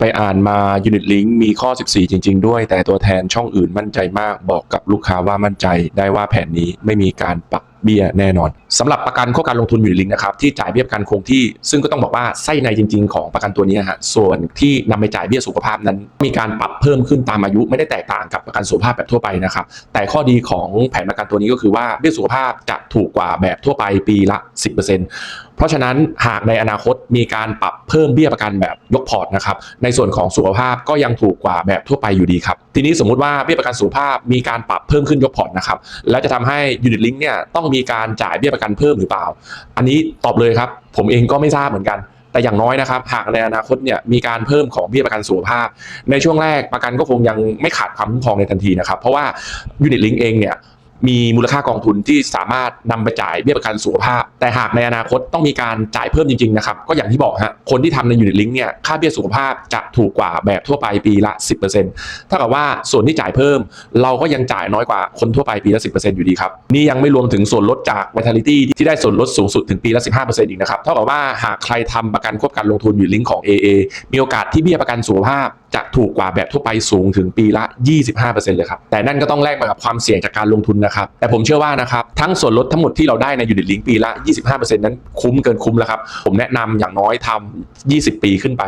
ไปอ่านมา Unit Link มีข้อ 14 จริง ๆ ด้วย แต่ตัวแทนช่องอื่นมั่นใจมาก บอกกับลูกค้าว่ามั่นใจได้ว่าแผนนี้ไม่มีการปรับ เบี้ยแน่นอนสำหรับประกันควบการลงทุน Unit Link นะครับที่จ่ายเบี้ยประกันคงที่ ซึ่งก็ต้องบอกว่าไส้ในจริง ๆ ของประกันตัวนี้ฮะส่วนที่นำไปจ่ายเบี้ยสุขภาพนั้น มีการปรับเพิ่มขึ้นตามอายุไม่ได้แตกต่างกับประกันสุขภาพแบบทั่วไปนะครับแต่ข้อดีของแผนประกันตัวนี้ก็คือว่าเบี้ยสุขภาพจะถูกกว่าแบบทั่วไปปีละ 10%เพราะฉะนั้นหากในอนาคตมีการปรับเพิ่มเบี้ยประกันแบบยกพอร์ตนะครับในส่วนของสุขภาพก็ยังถูกกว่าแบบทั่วไปอยู่ดีครับทีนี้สมมุติว่าเบี้ยประกันสุขภาพมีการปรับเพิ่มขึ้นยกพอร์ตนะครับแล้วจะทำให้ยูนิตลิงเนี่ยต้องมีการจ่ายเบี้ยประกันเพิ่มหรือเปล่า อันนี้ตอบเลยครับ ผมเองก็ไม่ทราบเหมือนกัน แต่อย่างน้อยนะครับ หากในอนาคตเนี่ยมีการเพิ่มของเบี้ยประกันสุขภาพ ในช่วงแรกประกันก็คงยังไม่ขาดความคุ้มครองในทันทีนะครับ เพราะว่ายูนิตลิงเองเนี่ย มีมูลค่ากองทุนที่สามารถนำไปจ่ายเบี้ยประกันสุขภาพ แต่หากในอนาคตต้องมีการจ่ายเพิ่มจริงๆนะครับก็อย่างที่บอกฮะคนที่ทำในยูนิตลิงเนี่ยค่าเบี้ยสุขภาพจะถูกกว่าแบบทั่วไปปีละ 10%ถ้ากับว่าส่วนที่จ่ายเพิ่ม เราก็ยังจ่ายน้อยกว่าคนทั่วไปปีละ 10%อยู่ดีครับนี่ยังไม่รวมถึงส่วนลดจาก Vitality ที่ได้ส่วนลดสูงสุดถึงปีละ 15%อีกนะครับเท่ากับว่าหากใครทำประกันควบการลงทุนอยู่ลิงก์ของ AA มีโอกาสที่เบี้ยประกันสุขภาพ จะถูกกว่าแบบทั่วไปสูงถึงปีละ 25%เลยครับ แต่นั่นก็ต้องแลกมากับความเสี่ยงจากการลงทุนนะครับ แต่ผมเชื่อว่านะครับ ทั้งส่วนลดทั้งหมดที่เราได้ในยูนิตลิงก์ปีละ 25%นั้นคุ้มเกินคุ้มแล้วครับ ผมแนะนำอย่างน้อยทำ20 ปีขึ้นไป